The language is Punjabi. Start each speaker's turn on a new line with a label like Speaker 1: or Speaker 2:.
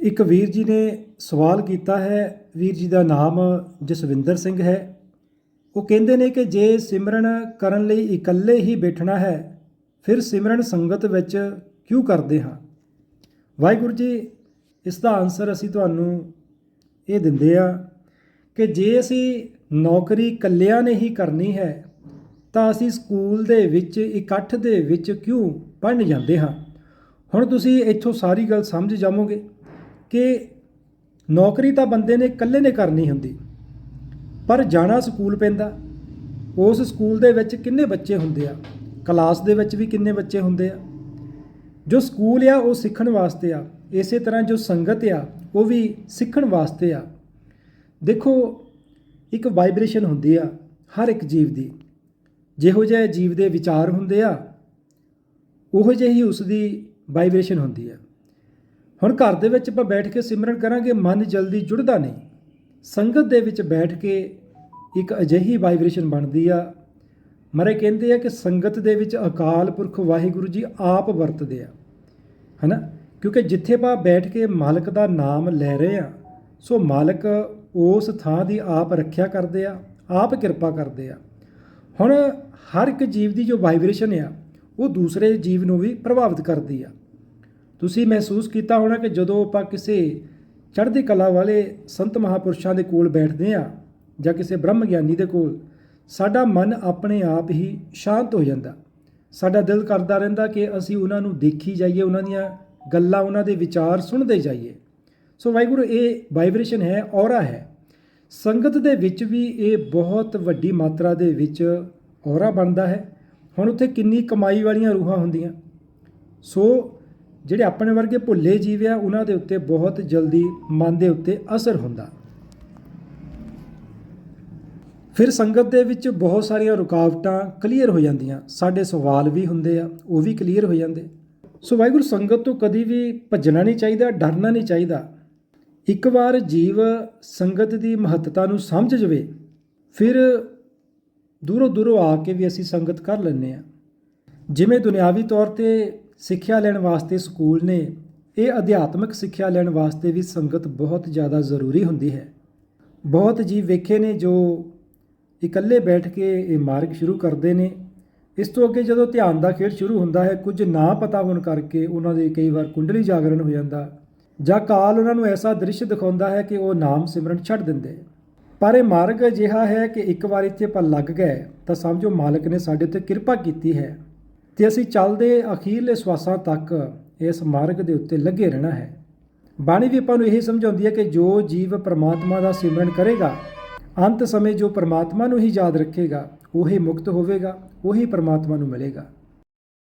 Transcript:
Speaker 1: ਇੱਕ ਵੀਰ ਜੀ ਨੇ ਸਵਾਲ ਕੀਤਾ ਹੈ, ਵੀਰ ਜੀ ਦਾ ਨਾਮ ਜਸਵਿੰਦਰ ਸਿੰਘ ਹੈ। ਉਹ ਕਹਿੰਦੇ ਨੇ ਕਿ ਜੇ ਸਿਮਰਨ ਕਰਨ ਲਈ ਇਕੱਲੇ ਹੀ ਬੈਠਣਾ ਹੈ, ਫਿਰ ਸਿਮਰਨ ਸੰਗਤ ਵਿੱਚ ਕਿਉਂ ਕਰਦੇ ਹਾਂ? ਵਾਹਿਗੁਰੂ ਜੀ, ਇਸ ਦਾ ਆਨਸਰ ਅਸੀਂ ਤੁਹਾਨੂੰ ਇਹ ਦਿੰਦੇ ਆ ਕਿ ਜੇ ਅਸੀਂ ਨੌਕਰੀ ਇਕੱਲਿਆਂ ਨੇ ਹੀ ਕਰਨੀ ਹੈ, ਤਾਂ ਅਸੀਂ ਸਕੂਲ ਦੇ ਵਿੱਚ, ਇਕੱਠ ਦੇ ਵਿੱਚ ਕਿਉਂ ਪੜ੍ਹਨ ਜਾਂਦੇ ਹਾਂ? ਹੁਣ ਤੁਸੀਂ ਇੱਥੋਂ ਸਾਰੀ ਗੱਲ ਸਮਝ ਜਾਵੋਗੇ। ਕਿ ਨੌਕਰੀ ਤਾਂ ਬੰਦੇ ਨੇ ਇਕੱਲੇ ਨੇ ਕਰਨੀ ਹੁੰਦੀ, ਪਰ ਜਾਣਾ ਸਕੂਲ ਪੈਂਦਾ। ਉਸ ਸਕੂਲ ਦੇ ਵਿੱਚ ਕਿੰਨੇ ਬੱਚੇ ਹੁੰਦੇ ਆ? ਕਲਾਸ ਦੇ ਵਿੱਚ ਵੀ ਕਿੰਨੇ ਬੱਚੇ ਹੁੰਦੇ ਆ? ਜੋ ਸਕੂਲ ਆ, ਉਹ ਸਿੱਖਣ ਵਾਸਤੇ ਆ। ਇਸੇ ਤਰ੍ਹਾਂ ਜੋ ਸੰਗਤ ਆ, ਉਹ ਵੀ ਸਿੱਖਣ ਵਾਸਤੇ ਆ। ਦੇਖੋ, ਇੱਕ ਵਾਈਬ੍ਰੇਸ਼ਨ ਹੁੰਦੀ ਆ, ਹਰ ਇੱਕ ਜੀਵ ਦੀ। ਜਿਹੋ ਜਿਹੇ ਜੀਵ ਦੇ ਵਿਚਾਰ ਹੁੰਦੇ ਆ, ਉਹੋ ਜਿਹੀ ਹੀ ਉਸ ਦੀ ਵਾਈਬ੍ਰੇਸ਼ਨ ਹੁੰਦੀ ਆ। ਹੁਣ ਘਰ ਦੇ ਵਿੱਚ ਆਪਾਂ ਬੈਠ ਕੇ ਸਿਮਰਨ ਕਰਾਂਗੇ, ਮਨ ਜਲਦੀ ਜੁੜਦਾ ਨਹੀਂ। ਸੰਗਤ ਦੇ ਵਿੱਚ ਬੈਠ ਕੇ ਇੱਕ ਅਜਿਹੀ ਵਾਈਬ੍ਰੇਸ਼ਨ ਬਣਦੀ ਆ। ਮਰੇ ਕਹਿੰਦੇ ਆ ਕਿ ਸੰਗਤ ਦੇ ਵਿੱਚ ਅਕਾਲ ਪੁਰਖ ਵਾਹਿਗੁਰੂ ਜੀ ਆਪ ਵਰਤਦੇ ਆ, ਹਨਾ? ਕਿਉਂਕਿ ਜਿੱਥੇ ਆਪਾਂ ਬੈਠ ਕੇ ਮਾਲਕ ਦਾ ਨਾਮ ਲੈ ਰਹੇ ਆ, ਸੋ ਮਾਲਕ ਉਸ ਥਾਂ ਦੀ ਆਪ ਰੱਖਿਆ ਕਰਦੇ ਆ, ਆਪ ਕਿਰਪਾ ਕਰਦੇ ਆ। ਹੁਣ ਹਰ ਇੱਕ ਜੀਵ ਦੀ ਜੋ ਵਾਈਬ੍ਰੇਸ਼ਨ ਆ, ਉਹ ਦੂਸਰੇ ਜੀਵ ਨੂੰ ਵੀ ਪ੍ਰਭਾਵਿਤ ਕਰਦੀ ਆ। ਤੁਸੀਂ ਮਹਿਸੂਸ ਕੀਤਾ ਹੋਣਾ ਕਿ ਜਦੋਂ ਆਪਾਂ ਕਿਸੇ ਚੜ੍ਹਦੀ ਕਲਾ ਵਾਲੇ ਸੰਤ ਮਹਾਪੁਰਸ਼ਾਂ ਦੇ ਕੋਲ ਬੈਠਦੇ ਆ ਜਾਂ ਕਿਸੇ ਬ੍ਰਹਮ ਗਿਆਨੀ ਦੇ ਕੋਲ, ਸਾਡਾ ਮਨ ਆਪਣੇ ਆਪ ਹੀ ਸ਼ਾਂਤ ਹੋ ਜਾਂਦਾ। ਸਾਡਾ ਦਿਲ ਕਰਦਾ ਰਹਿੰਦਾ ਕਿ ਅਸੀਂ ਉਹਨਾਂ ਨੂੰ ਦੇਖੀ ਜਾਈਏ, ਉਹਨਾਂ ਦੀਆਂ ਗੱਲਾਂ, ਉਹਨਾਂ ਦੇ ਵਿਚਾਰ ਸੁਣਦੇ ਜਾਈਏ। ਸੋ ਵਾਹਿਗੁਰੂ, ਇਹ ਵਾਈਬ੍ਰੇਸ਼ਨ ਹੈ, ਔਰਾ ਹੈ। ਸੰਗਤ ਦੇ ਵਿੱਚ ਵੀ ਇਹ ਬਹੁਤ ਵੱਡੀ ਮਾਤਰਾ ਦੇ ਵਿੱਚ ਔਰਾ ਬਣਦਾ ਹੈ। ਹੁਣ ਉੱਥੇ ਕਿੰਨੀ ਕਮਾਈ ਵਾਲੀਆਂ ਰੂਹਾਂ ਹੁੰਦੀਆਂ। ਸੋ ਜਿਹੜੇ ਆਪਣੇ ਵਰਗੇ ਭੁੱਲੇ ਜੀਵ ਆ, ਉਹਨਾਂ ਦੇ ਉੱਤੇ ਬਹੁਤ ਜਲਦੀ ਮਨ ਦੇ ਉੱਤੇ ਅਸਰ ਹੁੰਦਾ। ਫਿਰ ਸੰਗਤ ਦੇ ਵਿੱਚ ਬਹੁਤ ਸਾਰੀਆਂ ਰੁਕਾਵਟਾਂ ਕਲੀਅਰ ਹੋ ਜਾਂਦੀਆਂ। ਸਾਡੇ ਸਵਾਲ ਵੀ ਹੁੰਦੇ ਆ, ਉਹ ਵੀ ਕਲੀਅਰ ਹੋ ਜਾਂਦੇ। ਸੋ ਵਾਹਿਗੁਰੂ, ਸੰਗਤ ਤੋਂ ਕਦੀ ਵੀ ਭੱਜਣਾ ਨਹੀਂ ਚਾਹੀਦਾ, ਡਰਨਾ ਨਹੀਂ ਚਾਹੀਦਾ। ਇੱਕ ਵਾਰ ਜੀਵ ਸੰਗਤ ਦੀ ਮਹੱਤਤਾ ਨੂੰ ਸਮਝ ਜਵੇ, ਫਿਰ ਦੂਰੋਂ ਦੂਰੋਂ ਆ ਕੇ ਵੀ ਅਸੀਂ ਸੰਗਤ ਕਰ ਲੈਂਦੇ ਆ। ਜਿਵੇਂ ਦੁਨਿਆਵੀ ਤੌਰ ਤੇ ਸਿੱਖਿਆ ਲੈਣ ਵਾਸਤੇ ਸਕੂਲ ਨੇ, ਇਹ ਅਧਿਆਤਮਿਕ ਸਿੱਖਿਆ ਲੈਣ ਵਾਸਤੇ ਵੀ ਸੰਗਤ ਬਹੁਤ ਜ਼ਿਆਦਾ ਜ਼ਰੂਰੀ ਹੁੰਦੀ ਹੈ। ਬਹੁਤ ਜੀਵ ਵੇਖੇ ਨੇ ਜੋ ਇਕੱਲੇ ਬੈਠ ਕੇ ਇਹ ਮਾਰਗ ਸ਼ੁਰੂ ਕਰਦੇ ਨੇ। ਇਸ ਤੋਂ ਅੱਗੇ ਜਦੋਂ ਧਿਆਨ ਦਾ ਖੇਡ ਸ਼ੁਰੂ ਹੁੰਦਾ ਹੈ, ਕੁਝ ਨਾ ਪਤਾ ਹੋਣ ਕਰਕੇ ਉਹਨਾਂ ਦੇ ਕਈ ਵਾਰ ਕੁੰਡਲੀ ਜਾਗਰਣ ਹੋ ਜਾਂਦਾ ਜਾਂ ਕਾਲ ਉਹਨਾਂ ਨੂੰ ਐਸਾ ਦ੍ਰਿਸ਼ ਦਿਖਾਉਂਦਾ ਹੈ ਕਿ ਉਹ ਨਾਮ ਸਿਮਰਨ ਛੱਡ ਦਿੰਦੇ। ਪਰ ਇਹ ਮਾਰਗ ਅਜਿਹਾ ਹੈ ਕਿ ਇੱਕ ਵਾਰ ਇੱਥੇ ਆਪਾਂ ਲੱਗ ਗਏ, ਤਾਂ ਸਮਝੋ ਮਾਲਕ ਨੇ ਸਾਡੇ ਉੱਤੇ ਕਿਰਪਾ ਕੀਤੀ ਹੈ। ਤੇ ਅਸੀਂ ਚੱਲਦੇ ਅਖੀਰਲੇ ਸਵਾਸਾਂ ਤੱਕ ਇਸ ਮਾਰਗ ਦੇ ਉੱਤੇ ਲੱਗੇ ਰਹਿਣਾ ਹੈ। ਬਾਣੀ ਵੀ ਆਪਾਂ ਨੂੰ ਇਹ ਸਮਝਾਉਂਦੀ ਹੈ ਕਿ ਜੋ ਜੀਵ ਪਰਮਾਤਮਾ ਦਾ ਸਿਮਰਨ ਕਰੇਗਾ, ਅੰਤ ਸਮੇਂ ਜੋ ਪਰਮਾਤਮਾ ਨੂੰ ਹੀ ਯਾਦ ਰੱਖੇਗਾ, ਉਹੀ ਮੁਕਤ ਹੋਵੇਗਾ, ਉਹੀ ਪਰਮਾਤਮਾ ਨੂੰ ਮਿਲੇਗਾ।